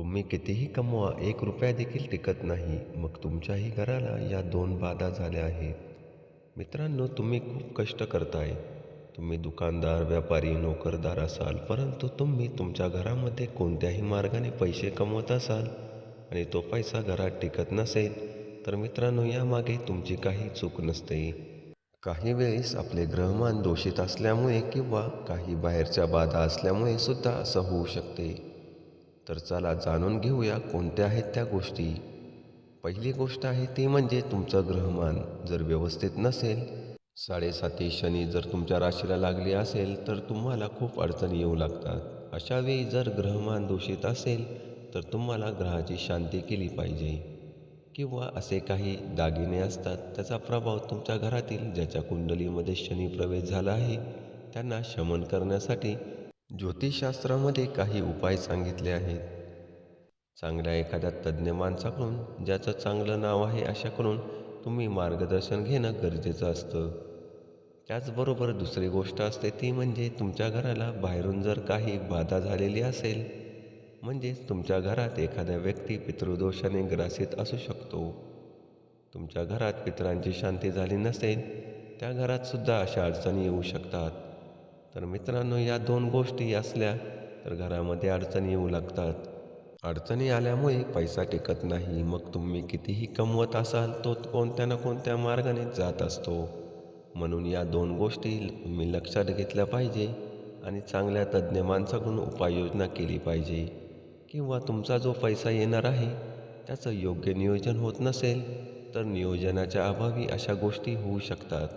तुम्ही कितीही कमवा एक रुपया देखील टिकत नाही. मग तुमच्याही घराला या दोन बाधा झाल्या आहेत. मित्रांनो तुम्ही खूप कष्ट करताय. तुम्ही दुकानदार व्यापारी नोकरदार असाल परंतु तुम्ही तुमच्या घरामध्ये कोणत्याही मार्गाने पैसे कमवत असाल आणि तो पैसा घरात टिकत नसेल तर मित्रांनो यामागे तुमची काही चूक नसते. काही वेळेस आपले ग्रहमान दोषित असल्यामुळे किंवा काही बाहेरच्या बाधा असल्यामुळे सुद्धा असं होऊ शकते. तर चला जाणून घेऊया कोणत्या आहेत त्या गोष्टी. पहिली गोष्ट आहे ती म्हणजे तुमचं ग्रहमान जर व्यवस्थित नसेल साडेसाती शनी जर तुमच्या राशीला लागली असेल तर तुम्हाला खूप अडचणी येऊ लागतात. अशावेळी जर ग्रहमान दूषित असेल तर तुम्हाला ग्रहाची शांती केली पाहिजे. किंवा असे काही दागिने असतात त्याचा प्रभाव तुमच्या घरातील ज्याच्या कुंडलीमध्ये शनी प्रवेश झाला आहे त्यांना शमन करण्यासाठी ज्योतिषशास्त्रामध्ये काही उपाय सांगितले आहेत. चांगल्या एखाद्या तज्ज्ञ माणसाकडून ज्याचं चांगलं नाव आहे अशाकडून तुम्ही मार्गदर्शन घेणं गरजेचं असतं. त्याचबरोबर दुसरी गोष्ट असते ती म्हणजे तुमच्या घराला बाहेरून जर काही बाधा झालेली असेल म्हणजेच तुमच्या घरात एखाद्या व्यक्ती पितृदोषाने ग्रासित असू शकतो. तुमच्या घरात पितरांची शांती झाली नसेल त्या घरातसुद्धा अशा अडचणी येऊ शकतात. तर मित्रांनो या दोन गोष्टी असल्या तर घरामध्ये अडचणी येऊ लागतात. अडचणी आल्यामुळे पैसा टिकत नाही. मग तुम्ही कितीही कमवत असाल तो कोणत्या ना कोणत्या मार्गाने जात असतो. म्हणून या दोन गोष्टी तुम्ही लक्षात घेतल्या पाहिजे आणि चांगल्या तज्ज्ञ माणसाकडून उपाययोजना केली पाहिजे. किंवा तुमचा जो पैसा येणार आहे त्याचं योग्य नियोजन होत नसेल तर नियोजनाच्या अभावी अशा गोष्टी होऊ शकतात.